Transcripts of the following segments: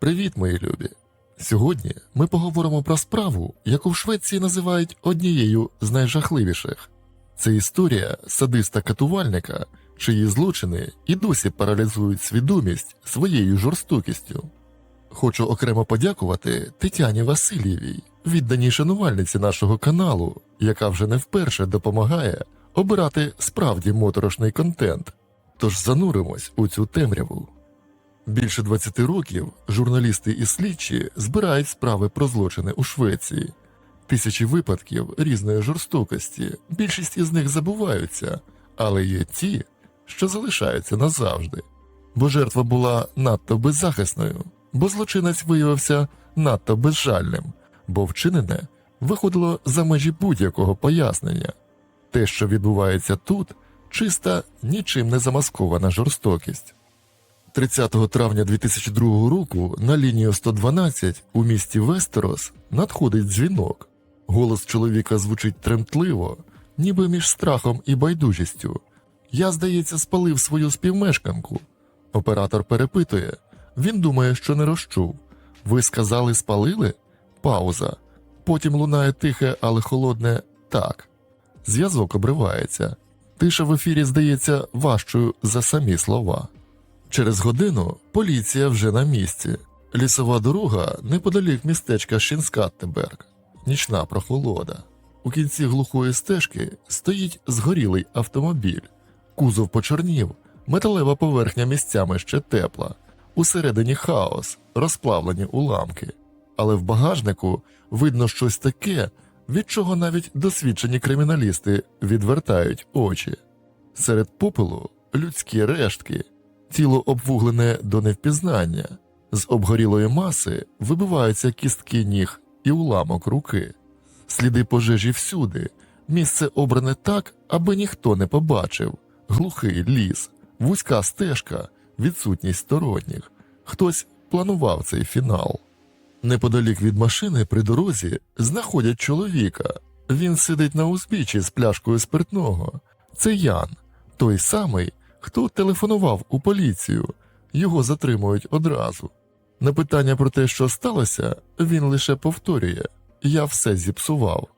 Привіт, мої любі! Сьогодні ми поговоримо про справу, яку в Швеції називають однією з найжахливіших. Це історія садиста-катувальника, чиї злочини і досі паралізують свідомість своєю жорстокістю. Хочу окремо подякувати Тетяні Васильєвій, відданій шанувальниці нашого каналу, яка вже не вперше допомагає обирати справді моторошний контент. Тож зануримось у цю темряву. Більше 20 років журналісти і слідчі збирають справи про злочини у Швеції. Тисячі випадків різної жорстокості, більшість із них забуваються, але є ті, що залишаються назавжди. Бо жертва була надто беззахисною, бо злочинець виявився надто безжальним, бо вчинене виходило за межі будь-якого пояснення. Те, що відбувається тут, чиста, нічим не замаскована жорстокість. 30 травня 2002 року на лінію 112 у місті Вестерос надходить дзвінок. Голос чоловіка звучить тремтливо, ніби між страхом і байдужістю. Я, здається, спалив свою співмешканку. Оператор перепитує. Він думає, що не розчув. Ви сказали, спалили? Пауза. Потім лунає тихе, але холодне так. Зв'язок обривається. Тиша в ефірі здається важчою за самі слова. Через годину поліція вже на місці. Лісова дорога неподалік містечка Шінскаттеберг. Нічна прохолода. У кінці глухої стежки стоїть згорілий автомобіль. Кузов почорнів, металева поверхня місцями ще тепла. Усередині хаос, розплавлені уламки. Але в багажнику видно щось таке, від чого навіть досвідчені криміналісти відвертають очі. Серед попелу людські рештки, тіло обвуглене до невпізнання, з обгорілої маси вибиваються кістки ніг і уламок руки, сліди пожежі всюди, місце обране так, аби ніхто не побачив, глухий ліс, вузька стежка, відсутність сторонніх. Хтось планував цей фінал. Неподалік від машини при дорозі знаходять чоловіка. Він сидить на узбіччі з пляшкою спиртного. Це Ян, той самий, хто телефонував у поліцію. Його затримують одразу. На питання про те, що сталося, він лише повторює: Я все зіпсував.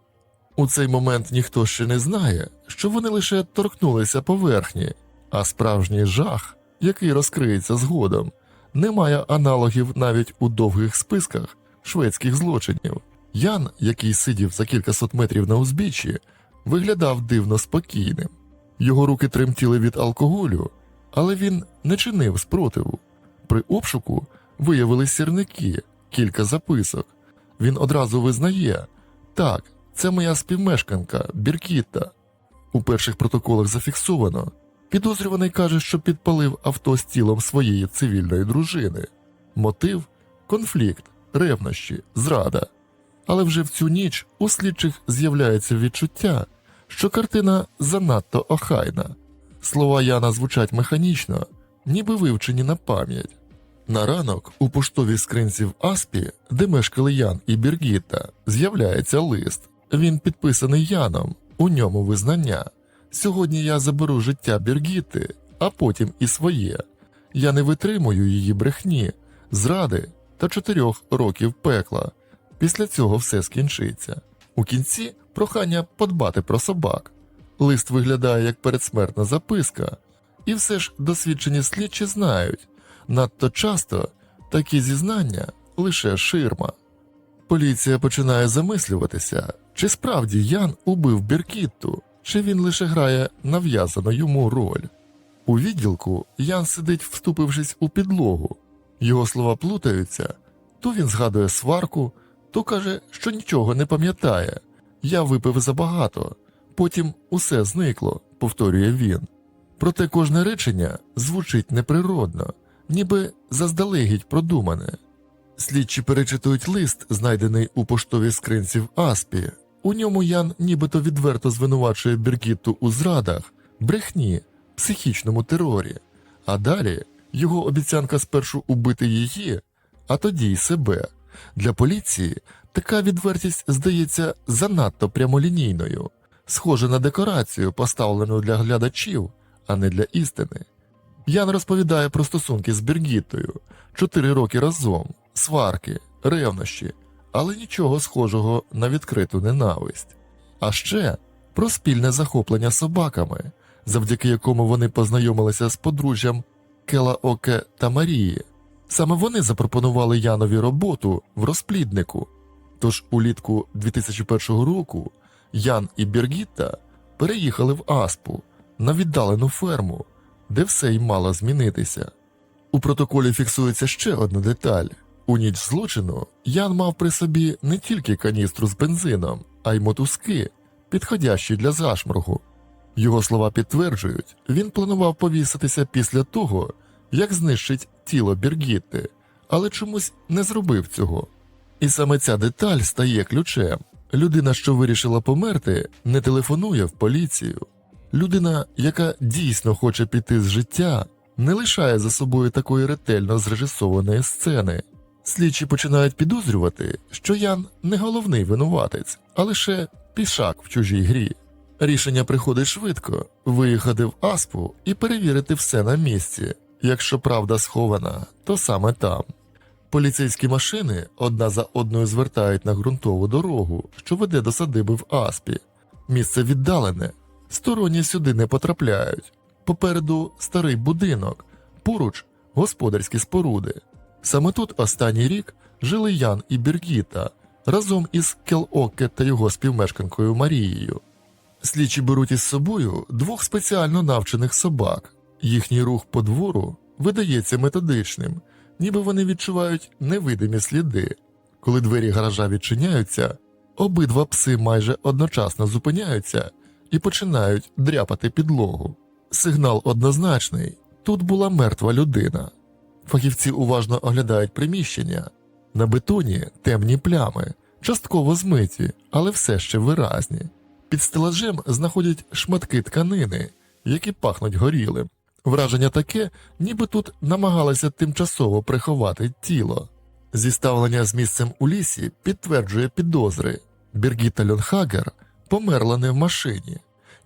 У цей момент ніхто ще не знає, що вони лише торкнулися поверхні, а справжній жах, який розкриється згодом, не має аналогів навіть у довгих списках шведських злочинів. Ян, який сидів за кількасот метрів на узбіччі, виглядав дивно спокійним. Його руки тремтіли від алкоголю, але він не чинив спротиву. При обшуку виявили сірники, кілька записок. Він одразу визнає так, це моя співмешканка Біркітта. У перших протоколах зафіксовано. Підозрюваний каже, що підпалив авто з тілом своєї цивільної дружини. Мотив конфлікт, ревнощі, зрада. Але вже в цю ніч у слідчих з'являється відчуття, що картина занадто охайна. Слова Яна звучать механічно, ніби вивчені на пам'ять. На ранок у поштовій скринці в Аспі, де мешкали Ян і Біргітта, з'являється лист. Він підписаний Яном, у ньому визнання. Сьогодні я заберу життя Біргіти, а потім і своє. Я не витримую її брехні, зради та чотирьох років пекла. Після цього все скінчиться. У кінці прохання подбати про собак. Лист виглядає як передсмертна записка, і все ж досвідчені слідчі знають, надто часто такі зізнання лише ширма. Поліція починає замислюватися, чи справді Ян убив Біркітту, чи він лише грає нав'язану йому роль. У відділку Ян сидить, вступившись у підлогу. Його слова плутаються, то він згадує сварку, то каже, що нічого не пам'ятає. Я випив забагато, потім усе зникло, повторює він. Проте кожне речення звучить неприродно, ніби заздалегідь продумане. Слідчі перечитують лист, знайдений у поштовій скринці в Аспі. У ньому Ян нібито відверто звинувачує Біргітту у зрадах, брехні, психічному терорі, а далі його обіцянка спершу убити її, а тоді й себе. Для поліції така відвертість здається занадто прямолінійною, схоже на декорацію, поставлену для глядачів, а не для істини. Ян розповідає про стосунки з Біргіттою чотири роки разом. сварки, ревнощі, але нічого схожого на відкриту ненависть. А ще про спільне захоплення собаками, завдяки якому вони познайомилися з подружжям Кела Оке та Марії. Саме вони запропонували Янові роботу в розпліднику. Тож улітку 2001 року Ян і Біргітта переїхали в Аспу на віддалену ферму, де все й мало змінитися. У протоколі фіксується ще одна деталь. У ніч злочину Ян мав при собі не тільки каністру з бензином, а й мотузки, підходящі для зашморгу. Його слова підтверджують, він планував повіситися після того, як знищить тіло Біргітти, але чомусь не зробив цього. І саме ця деталь стає ключем. Людина, що вирішила померти, не телефонує в поліцію. Людина, яка дійсно хоче піти з життя, не лишає за собою такої ретельно зрежисованої сцени. Слідчі починають підозрювати, що Ян не головний винуватець, а лише пішак в чужій грі. Рішення приходить швидко виїхати в Аспу і перевірити все на місці. Якщо правда схована, то саме там. Поліцейські машини одна за одною звертають на ґрунтову дорогу, що веде до садиби в Аспі. Місце віддалене, сторонні сюди не потрапляють. Попереду старий будинок, поруч господарські споруди. Саме тут останній рік жили Ян і Біргіта разом із Келоке та його співмешканкою Марією. Слідчі беруть із собою двох спеціально навчених собак. Їхній рух по двору видається методичним, ніби вони відчувають невидимі сліди. Коли двері гаража відчиняються, обидва пси майже одночасно зупиняються і починають дряпати підлогу. Сигнал однозначний тут була мертва людина. Фахівці уважно оглядають приміщення. На бетоні темні плями, частково змиті, але все ще виразні. Під стелажем знаходять шматки тканини, які пахнуть горілим. Враження таке, ніби тут намагалися тимчасово приховати тіло. Зіставлення з місцем у лісі підтверджує підозри. Біргіта Льонхагер померла не в машині.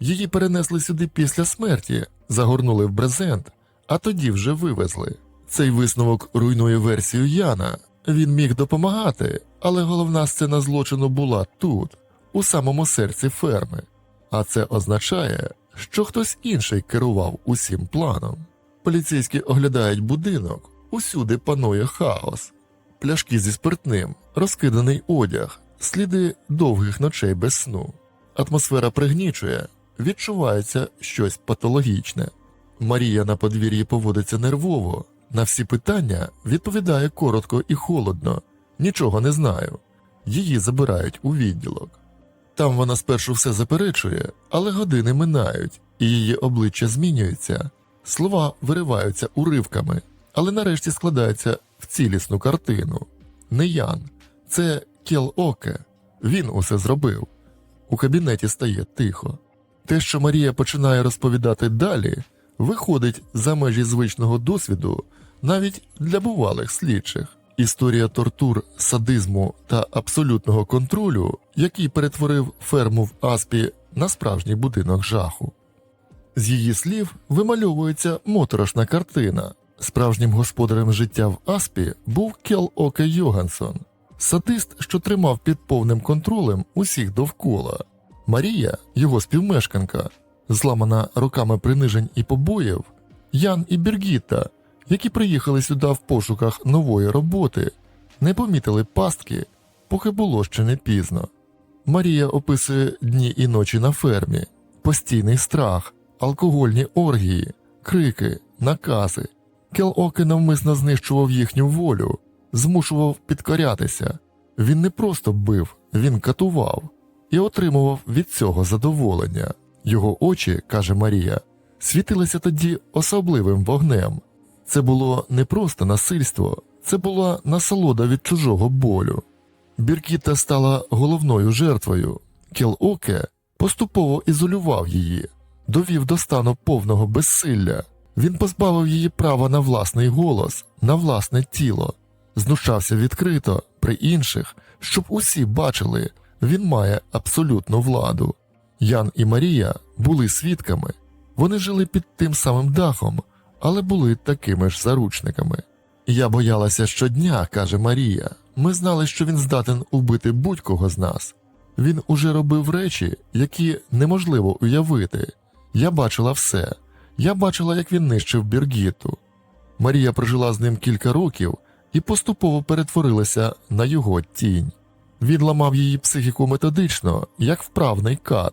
Її перенесли сюди після смерті, загорнули в брезент, а тоді вже вивезли. Цей висновок руйнує версію Яна. Він міг допомагати, але головна сцена злочину була тут, у самому серці ферми. А це означає, що хтось інший керував усім планом. Поліцейські оглядають будинок, усюди панує хаос, пляшки зі спиртним, розкиданий одяг, сліди довгих ночей без сну. Атмосфера пригнічує, відчувається щось патологічне. Марія на подвір'ї поводиться нервово, на всі питання відповідає коротко і холодно, нічого не знаю. Її забирають у відділок. Там вона спершу все заперечує, але години минають, і її обличчя змінюється, слова вириваються уривками, але нарешті складаються в цілісну картину. Не Ян, це Кєл Оке. Він усе зробив. У кабінеті стає тихо. Те, що Марія починає розповідати далі, виходить за межі звичного досвіду навіть для бувалих слідчих. Історія тортур, садизму та абсолютного контролю, який перетворив ферму в Аспі на справжній будинок жаху. З її слів вимальовується моторошна картина. Справжнім господарем життя в Аспі був Кел Оке Йогансон, садист, що тримав під повним контролем усіх довкола. Марія, його співмешканка, зламана роками принижень і побоїв, Ян і Біргіта, які приїхали сюди в пошуках нової роботи, не помітили пастки, поки було ще не пізно. Марія описує дні і ночі на фермі, постійний страх, алкогольні оргії, крики, накази. Кел-Оке навмисно знищував їхню волю, змушував підкорятися. Він не просто бив, він катував і отримував від цього задоволення. Його очі, каже Марія, світилися тоді особливим вогнем. Це було не просто насильство, це була насолода від чужого болю. Біркіта стала головною жертвою. Кіл-Оке поступово ізолював її, довів до стану повного безсилля. Він позбавив її права на власний голос, на власне тіло, знущався відкрито при інших, щоб усі бачили, він має абсолютну владу. Ян і Марія були свідками, вони жили під тим самим дахом, але були такими ж заручниками. Я боялася щодня, каже Марія. Ми знали, що він здатен убити будь-кого з нас. Він уже робив речі, які неможливо уявити. Я бачила все. Я бачила, як він нищив Біргіту. Марія прожила з ним кілька років і поступово перетворилася на його тінь. Він ламав її психіку методично, як вправний кат,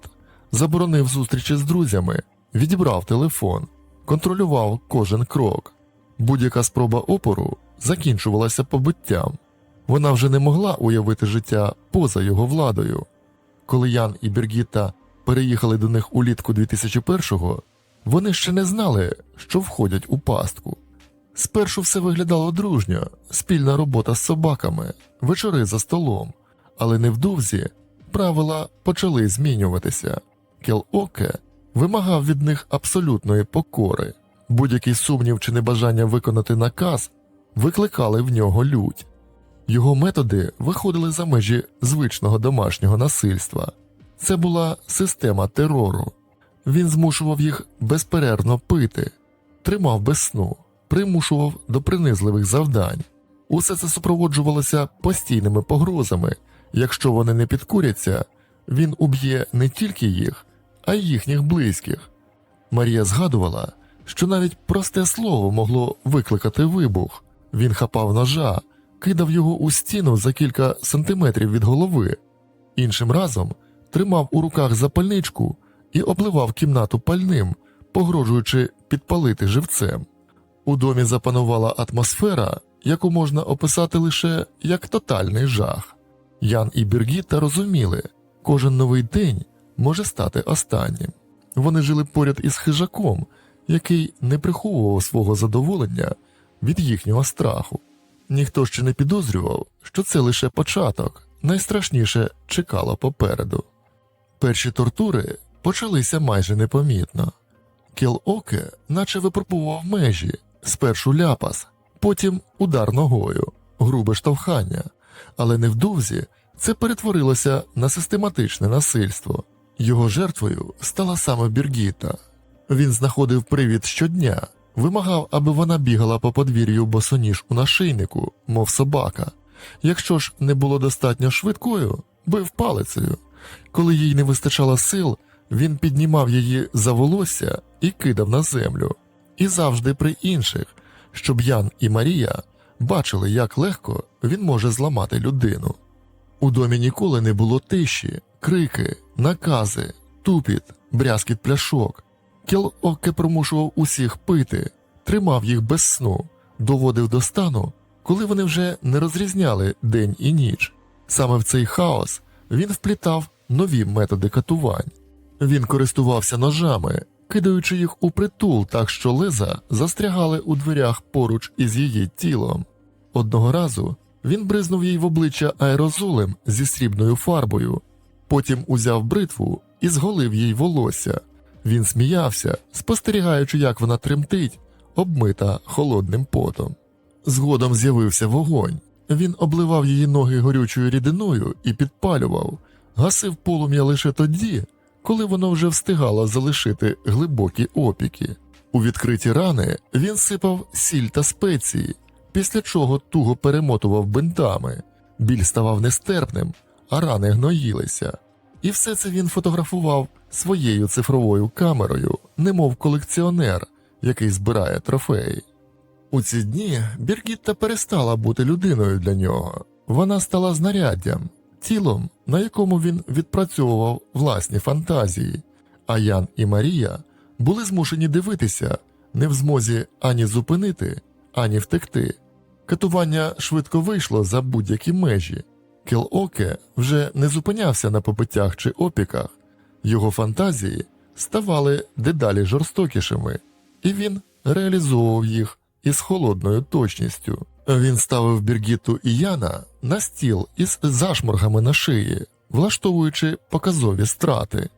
заборонив зустрічі з друзями, відібрав телефон, контролював кожен крок. Будь-яка спроба опору закінчувалася побиттям. Вона вже не могла уявити життя поза його владою. Коли Ян і Біргіта переїхали до них улітку 2001-го, вони ще не знали, що входять у пастку. Спершу все виглядало дружньо, спільна робота з собаками, вечори за столом, але невдовзі правила почали змінюватися. Кел Оке вимагав від них абсолютної покори. Будь-який сумнів чи небажання виконати наказ викликали в нього лють. Його методи виходили за межі звичного домашнього насильства. Це була система терору. Він змушував їх безперервно пити, тримав без сну, примушував до принизливих завдань. Усе це супроводжувалося постійними погрозами. Якщо вони не підкуряться, він уб'є не тільки їх, а їхніх близьких. Марія згадувала, що навіть просте слово могло викликати вибух. Він хапав ножа, кидав його у стіну за кілька сантиметрів від голови, іншим разом тримав у руках запальничку і обливав кімнату пальним, погрожуючи підпалити живцем. У домі запанувала атмосфера, яку можна описати лише як тотальний жах. Ян і Біргіта розуміли, кожен новий день може стати останнім. Вони жили поряд із хижаком, який не приховував свого задоволення від їхнього страху. Ніхто ще не підозрював, що це лише початок, найстрашніше чекало попереду. Перші тортури почалися майже непомітно. Кіл Оке наче випробував межі, спершу ляпас, потім удар ногою, грубе штовхання, але невдовзі це перетворилося на систематичне насильство. Його жертвою стала саме Біргіта. Він знаходив привід щодня, вимагав, аби вона бігала по подвір'ю босоніж у нашийнику, мов собака. Якщо ж не було достатньо швидкою, бив палицею. Коли їй не вистачало сил, він піднімав її за волосся і кидав на землю. І завжди при інших, щоб Ян і Марія бачили, як легко він може зламати людину. У домі ніколи не було тиші, крики, накази, тупіт, брязкіт пляшок. Кіл Оке примушував усіх пити, тримав їх без сну, доводив до стану, коли вони вже не розрізняли день і ніч. Саме в цей хаос він вплітав нові методи катувань. Він користувався ножами, кидаючи їх у притул так, що леза застрягали у дверях поруч із її тілом. Одного разу він бризнув їй в обличчя аерозолем зі срібною фарбою, потім узяв бритву і зголив їй волосся. Він сміявся, спостерігаючи, як вона тремтить, обмита холодним потом. Згодом з'явився вогонь. Він обливав її ноги горючою рідиною і підпалював, гасив полум'я лише тоді, коли воно вже встигало залишити глибокі опіки. У відкриті рани він сипав сіль та спеції, після чого туго перемотував бинтами, біль ставав нестерпним, а рани гноїлися. І все це він фотографував своєю цифровою камерою, немов колекціонер, який збирає трофеї. У ці дні Біргітта перестала бути людиною для нього. Вона стала знаряддям, тілом, на якому він відпрацьовував власні фантазії, а Ян і Марія були змушені дивитися, не в змозі ані зупинити, ані втекти. Катування швидко вийшло за будь-які межі. Кел Оке вже не зупинявся на побиттях чи опіках, його фантазії ставали дедалі жорстокішими, і він реалізовував їх із холодною точністю. Він ставив Біргіту і Яна на стіл із зашморгами на шиї, влаштовуючи показові страти,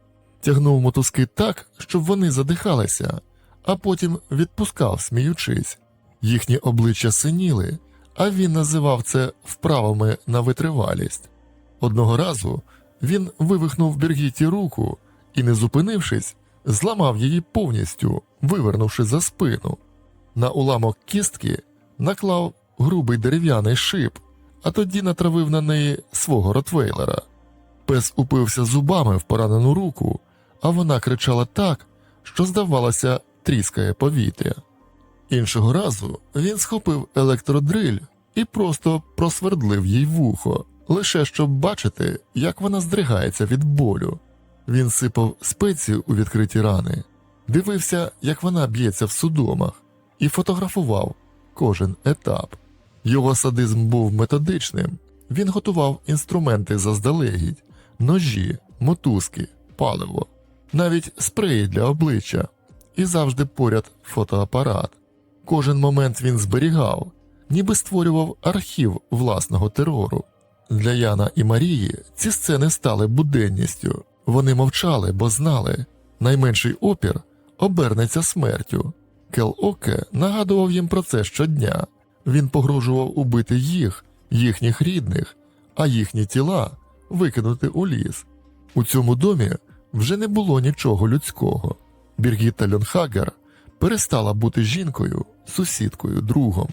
тягнув мотузки так, щоб вони задихалися, а потім відпускав, сміючись. Їхні обличчя синіли, а він називав це вправами на витривалість. Одного разу він вивихнув Біргіті руку і, не зупинившись, зламав її повністю, вивернувши за спину. На уламок кістки наклав грубий дерев'яний шип, а тоді натравив на неї свого ротвейлера. Пес упився зубами в поранену руку, а вона кричала так, що, здавалося, тріскає повітря. Іншого разу він схопив електродриль і просто просвердлив їй вухо, лише щоб бачити, як вона здригається від болю. Він сипав спецію у відкриті рани, дивився, як вона б'ється в судомах, і фотографував кожен етап. Його садизм був методичним. Він готував інструменти заздалегідь, ножі, мотузки, паливо, навіть спреї для обличчя, і завжди поряд фотоапарат. Кожен момент він зберігав, ніби створював архів власного терору. Для Яна і Марії ці сцени стали буденністю. Вони мовчали, бо знали, найменший опір обернеться смертю. Кел Оке нагадував їм про це щодня. Він погрожував убити їх, їхніх рідних, а їхні тіла викинути у ліс. У цьому домі вже не було нічого людського. Біргіта Льонхагер перестала бути жінкою, сусідкою, другом.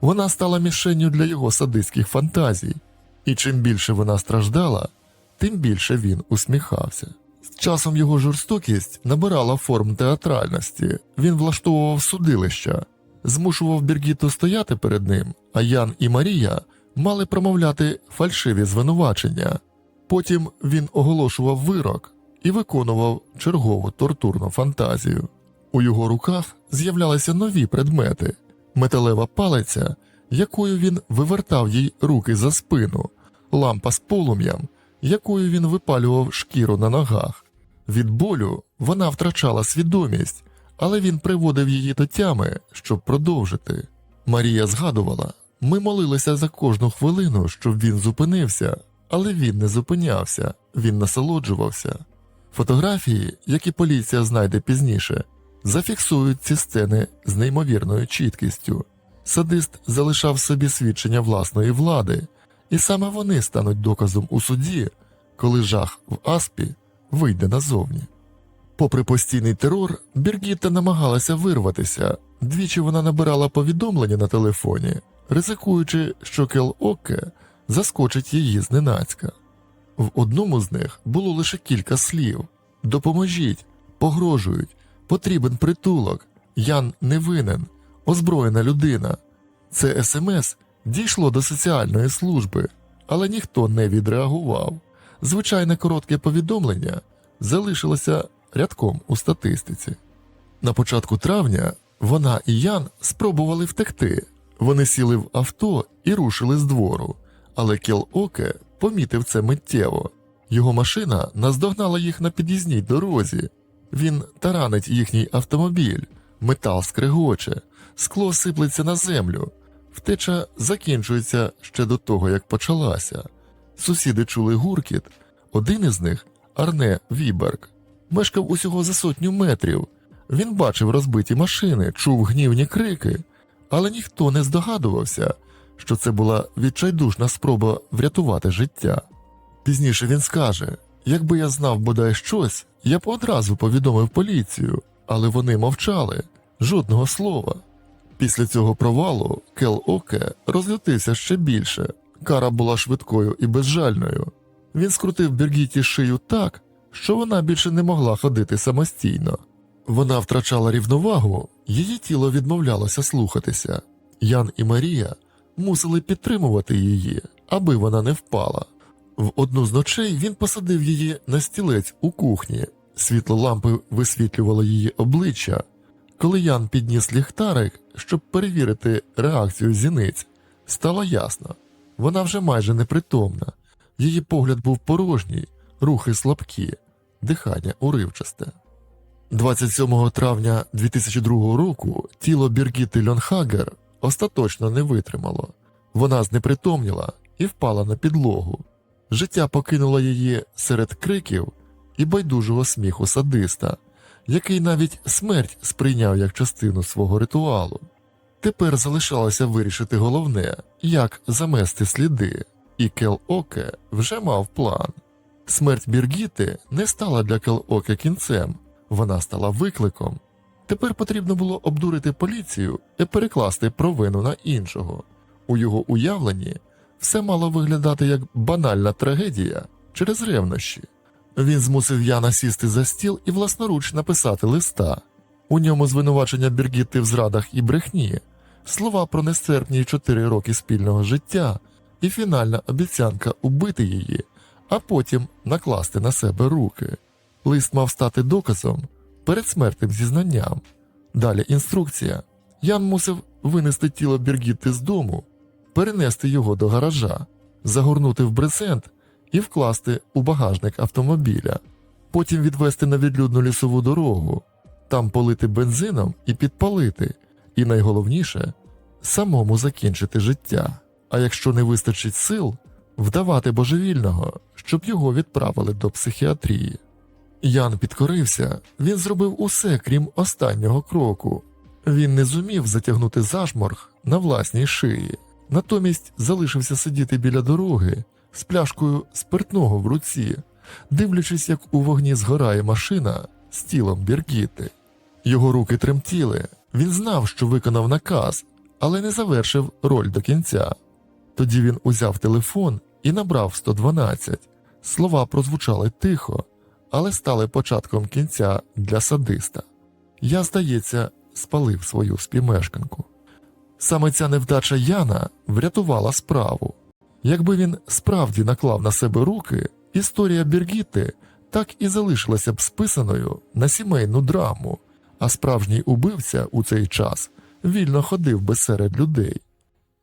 Вона стала мішенню для його садистських фантазій, і чим більше вона страждала, тим більше він усміхався. З часом його жорстокість набирала форм театральності, він влаштовував судилища, змушував Біргіту стояти перед ним, а Ян і Марія мали промовляти фальшиві звинувачення. Потім він оголошував вирок і виконував чергову тортурну фантазію. У його руках з'являлися нові предмети, металева палиця, якою він вивертав їй руки за спину, лампа з полум'ям, якою він випалював шкіру на ногах. Від болю вона втрачала свідомість, але він приводив її до тями, щоб продовжити. Марія згадувала, ми молилися за кожну хвилину, щоб він зупинився, але він не зупинявся, він насолоджувався. Фотографії, які поліція знайде пізніше, зафіксують ці сцени з неймовірною чіткістю. Садист залишав собі свідчення власної влади, і саме вони стануть доказом у суді, коли жах в Аспі вийде назовні. Попри постійний терор, Біргітта намагалася вирватися. Двічі вона набирала повідомлення на телефоні, ризикуючи, що Кел Оке заскочить її зненацька. В одному з них було лише кілька слів: Допоможіть, погрожують, потрібен притулок, Ян не винен, озброєна людина. Це смс дійшло до соціальної служби, але ніхто не відреагував. Звичайне коротке повідомлення залишилося рядком у статистиці. На початку травня вона і Ян спробували втекти. Вони сіли в авто і рушили з двору, але Кіл Оке помітив це миттєво. Його машина наздогнала їх на під'їзній дорозі. Він таранить їхній автомобіль, метал скригоче, скло сиплеться на землю. Втеча закінчується ще до того, як почалася. Сусіди чули гуркіт. Один із них, Арне Віберг, мешкав усього за сотню метрів. Він бачив розбиті машини, чув гнівні крики, але ніхто не здогадувався, що це була відчайдушна спроба врятувати життя. Пізніше він скаже: якби я знав бодай щось, я б одразу повідомив поліцію, але вони мовчали жодного слова. Після цього провалу Кел Оке розлютився ще більше. Кара була швидкою і безжальною. Він скрутив Біргіті шию так, що вона більше не могла ходити самостійно. Вона втрачала рівновагу, її тіло відмовлялося слухатися. Ян і Марія мусили підтримувати її, аби вона не впала. В одну з ночей він посадив її на стілець у кухні. Світло лампи висвітлювало її обличчя. Коли Ян підніс ліхтарик, щоб перевірити реакцію зіниць, стало ясно вона вже майже непритомна. Її погляд був порожній, рухи слабкі, дихання уривчасте. 27 травня 2002 року тіло Біргіти Льонхагер остаточно не витримало. Вона знепритомніла і впала на підлогу. Життя покинуло її серед криків і байдужого сміху садиста, який навіть смерть сприйняв як частину свого ритуалу. Тепер залишалося вирішити головне, як замести сліди, і Кел Оке вже мав план. Смерть Біргіти не стала для Кел Оке кінцем, вона стала викликом. Тепер потрібно було обдурити поліцію і перекласти провину на іншого. У його уявленні все мало виглядати як банальна трагедія через ревнощі. Він змусив Яна сісти за стіл і власноруч написати листа. У ньому звинувачення Біргітти в зрадах і брехні, слова про нестерпні чотири роки спільного життя і фінальна обіцянка убити її, а потім накласти на себе руки. Лист мав стати доказом перед смертним зізнанням. Далі інструкція. Ян мусив винести тіло Біргітти з дому, перенести його до гаража, загорнути в брезент і вкласти у багажник автомобіля, потім відвести на відлюдну лісову дорогу, там полити бензином і підпалити, і найголовніше самому закінчити життя. А якщо не вистачить сил, вдавати божевільного, щоб його відправили до психіатрії. Ян підкорився, він зробив усе, крім останнього кроку. Він не зумів затягнути зашморг на власній шиї, натомість залишився сидіти біля дороги з пляшкою спиртного в руці, дивлячись, як у вогні згорає машина з тілом Біргіти. Його руки тремтіли, він знав, що виконав наказ, але не завершив роль до кінця. Тоді він узяв телефон і набрав 112. Слова прозвучали тихо, але стали початком кінця для садиста. Я, здається, спалив свою співмешканку. Саме ця невдача Яна врятувала справу. Якби він справді наклав на себе руки, історія Біргіти так і залишилася б списаною на сімейну драму, а справжній убивця у цей час вільно ходив би серед людей.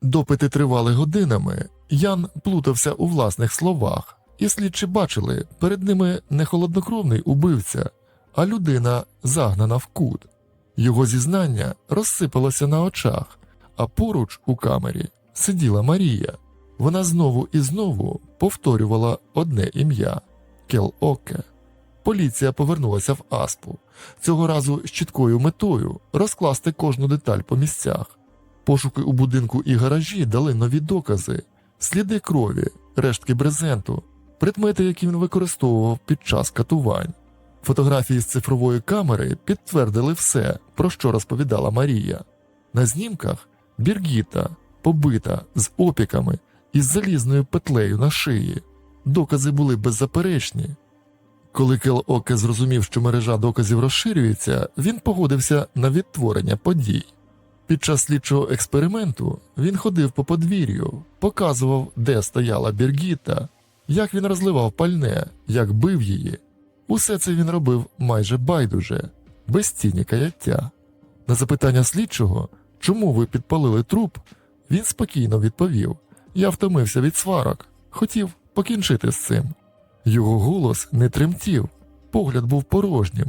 Допити тривали годинами, Ян плутався у власних словах, і слідчі бачили перед ними не холоднокровний убивця, а людина загнана в кут. Його зізнання розсипалося на очах, а поруч у камері сиділа Марія. Вона знову і знову повторювала одне ім'я Кел Оке. Поліція повернулася в Аспу, цього разу з чіткою метою розкласти кожну деталь по місцях. Пошуки у будинку і гаражі дали нові докази, сліди крові, рештки брезенту, предмети, які він використовував під час катувань. Фотографії з цифрової камери підтвердили все, про що розповідала Марія. На знімках Біргіта, побита з опіками і з залізною петлею на шиї. Докази були беззаперечні. Коли Кел Оке зрозумів, що мережа доказів розширюється, він погодився на відтворення подій. Під час слідчого експерименту він ходив по подвір'ю, показував, де стояла Біргіта, як він розливав пальне, як бив її. Усе це він робив майже байдуже, без тіні каяття. На запитання слідчого, чому ви підпалили труп, він спокійно відповів: Я втомився від сварок, хотів покінчити з цим. Його голос не тремтів, погляд був порожнім.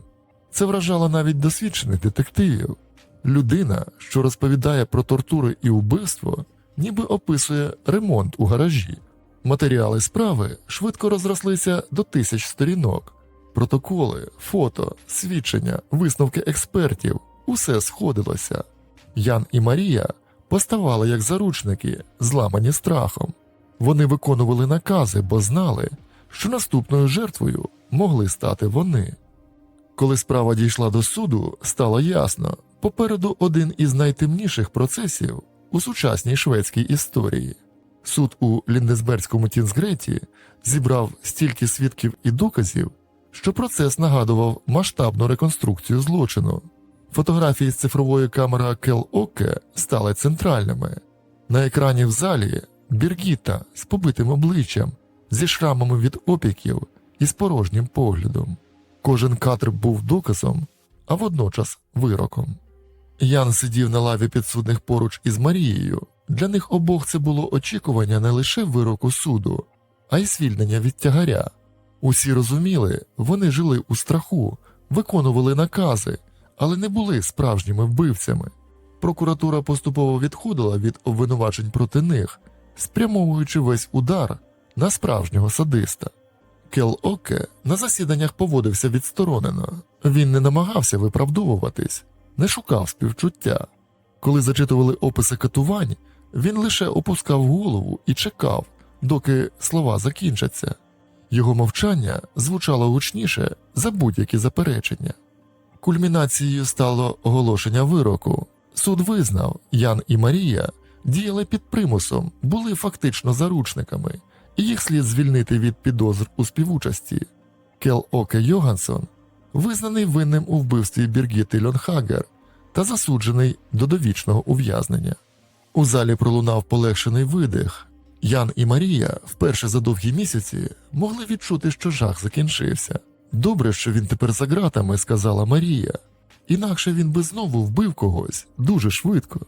Це вражало навіть досвідчених детективів. Людина, що розповідає про тортури і вбивство, ніби описує ремонт у гаражі. Матеріали справи швидко розрослися до тисяч сторінок. Протоколи, фото, свідчення, висновки експертів усе сходилося. Ян і Марія поставали як заручники, зламані страхом. Вони виконували накази, бо знали, що наступною жертвою могли стати вони. Коли справа дійшла до суду, стало ясно попереду один із найтемніших процесів у сучасній шведській історії. Суд у Ліндесбергському Тінсгреті зібрав стільки свідків і доказів, що процес нагадував масштабну реконструкцію злочину. Фотографії з цифрової камери Кел Оке стали центральними. На екрані в залі Біргіта з побитим обличчям, зі шрамами від опіків і з порожнім поглядом. Кожен кадр був доказом, а водночас вироком. Ян сидів на лаві підсудних поруч із Марією. Для них обох це було очікування не лише вироку суду, а й звільнення від тягаря. Усі розуміли, вони жили у страху, виконували накази, але не були справжніми вбивцями. Прокуратура поступово відходила від обвинувачень проти них, спрямовуючи весь удар на справжнього садиста. Кел Оке на засіданнях поводився відсторонено. Він не намагався виправдовуватись, не шукав співчуття. Коли зачитували описи катувань, він лише опускав голову і чекав, доки слова закінчаться. Його мовчання звучало гучніше за будь-які заперечення. Кульмінацією стало оголошення вироку. Суд визнав, Ян і Марія діяли під примусом, були фактично заручниками, і їх слід звільнити від підозр у співучасті. Кел Оке Йогансон визнаний винним у вбивстві Біргіти Льонхагер та засуджений до довічного ув'язнення. У залі пролунав полегшений видих. Ян і Марія вперше за довгі місяці могли відчути, що жах закінчився. Добре, що він тепер за ґратами, сказала Марія, інакше він би знову вбив когось дуже швидко.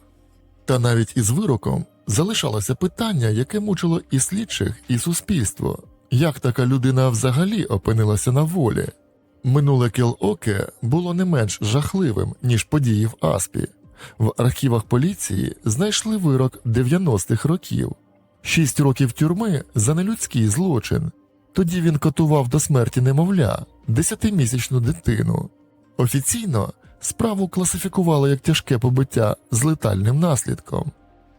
Та навіть із вироком залишалося питання, яке мучило і слідчих, і суспільство як така людина взагалі опинилася на волі. Минуле Кіл-Оке було не менш жахливим, ніж події в Аспі. В архівах поліції знайшли вирок 90-х років, шість років тюрми за нелюдський злочин. Тоді він катував до смерті немовля, десятимісячну дитину. Офіційно справу класифікували як тяжке побиття з летальним наслідком,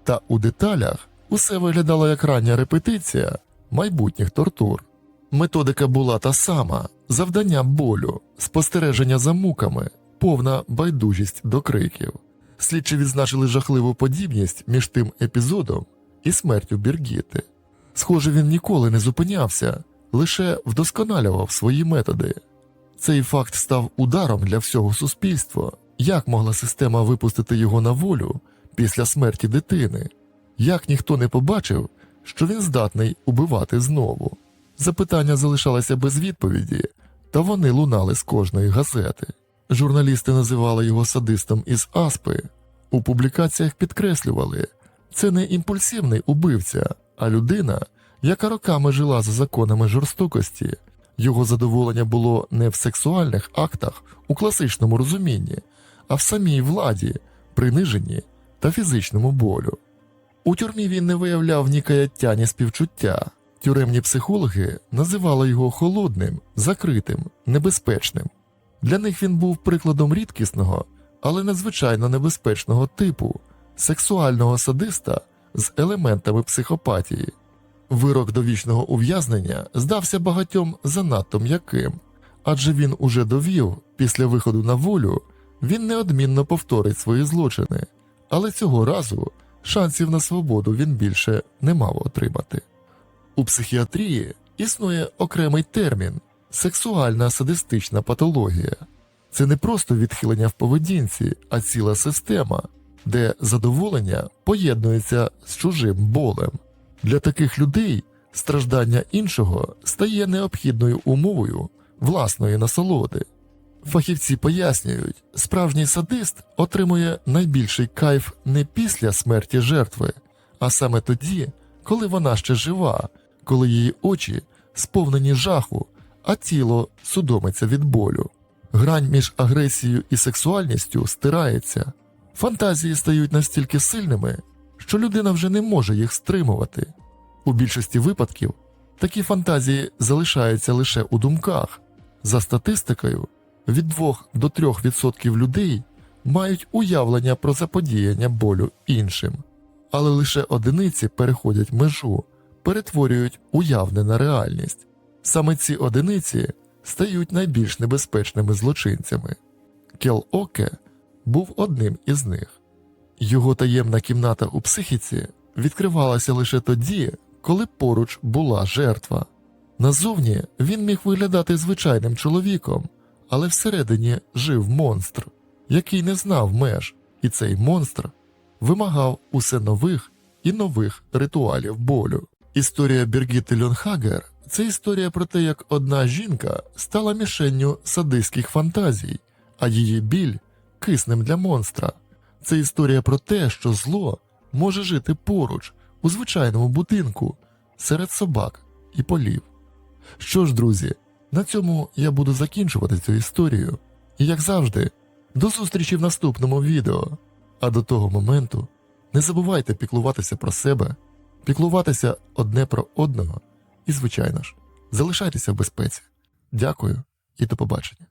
та у деталях усе виглядало як рання репетиція майбутніх тортур. Методика була та сама: завдання болю, спостереження за муками, повна байдужість до криків. Слідчі відзначили жахливу подібність між тим епізодом і смертю Біргіти. Схоже, він ніколи не зупинявся, лише вдосконалював свої методи. Цей факт став ударом для всього суспільства. Як могла система випустити його на волю після смерті дитини? Як ніхто не побачив, що він здатний убивати знову? Запитання залишалися без відповіді, та вони лунали з кожної газети. Журналісти називали його садистом із Аспи. У публікаціях підкреслювали, це не імпульсивний убивця, а людина, яка роками жила за законами жорстокості. Його задоволення було не в сексуальних актах у класичному розумінні, а в самій владі, приниженні та фізичному болю. У тюрмі він не виявляв ні каяття, ні співчуття. Тюремні психологи називали його холодним, закритим, небезпечним. Для них він був прикладом рідкісного, але надзвичайно небезпечного типу сексуального садиста з елементами психопатії. Вирок довічного ув'язнення здався багатьом занадто м'яким, адже він уже довів, після виходу на волю, він неодмінно повторить свої злочини, але цього разу шансів на свободу він більше не мав отримати. У психіатрії існує окремий термін сексуальна садистична патологія. Це не просто відхилення в поведінці, а ціла система, де задоволення поєднується з чужим болем. Для таких людей страждання іншого стає необхідною умовою власної насолоди. Фахівці пояснюють, справжній садист отримує найбільший кайф не після смерті жертви, а саме тоді, коли вона ще жива, коли її очі сповнені жаху, а тіло судомиться від болю. Грань між агресією і сексуальністю стирається, фантазії стають настільки сильними, що людина вже не може їх стримувати. У більшості випадків такі фантазії залишаються лише у думках. За статистикою, від 2 до 3% людей мають уявлення про заподіяння болю іншим, але лише одиниці переходять межу, перетворюють уявне на реальність. Саме ці одиниці стають найбільш небезпечними злочинцями. Кел Оке був одним із них. Його таємна кімната у психіці відкривалася лише тоді, коли поруч була жертва. Назовні він міг виглядати звичайним чоловіком, але всередині жив монстр, який не знав меж, і цей монстр вимагав усе нових і нових ритуалів болю. Історія Біргіти Льонхагер це історія про те, як одна жінка стала мішенню садистських фантазій, а її біль киснем для монстра. Це історія про те, що зло може жити поруч, у звичайному будинку, серед собак і полів. Що ж, друзі, на цьому я буду закінчувати цю історію. І як завжди, до зустрічі в наступному відео. А до того моменту не забувайте піклуватися про себе, піклуватися одне про одного і, звичайно ж, залишайтеся в безпеці. Дякую і до побачення.